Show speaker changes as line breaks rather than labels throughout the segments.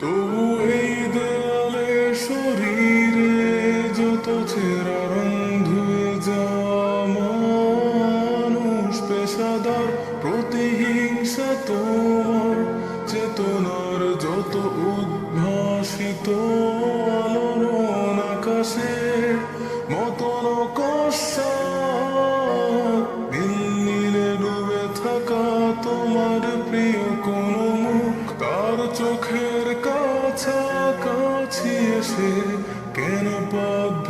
তবু এই দেয়ালে শরীরে যত ছেঁড়া রং ধুয়ে মানুষ পেশাদার, প্রতিহিংসা তোমার, চেতনার যত উদ্ভাসিত আলোড়ন আকাশে মতন কষা নীল নীলে ডুবে থাকা তোমার প্রিয় কোন মুখ তার চোখের কাছাকাছি এসে কেন পথ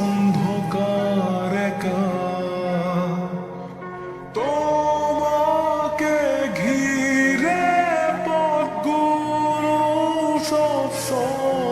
অন্ধকার একা। তোমাকে ঘিরে পথগুলো সব সব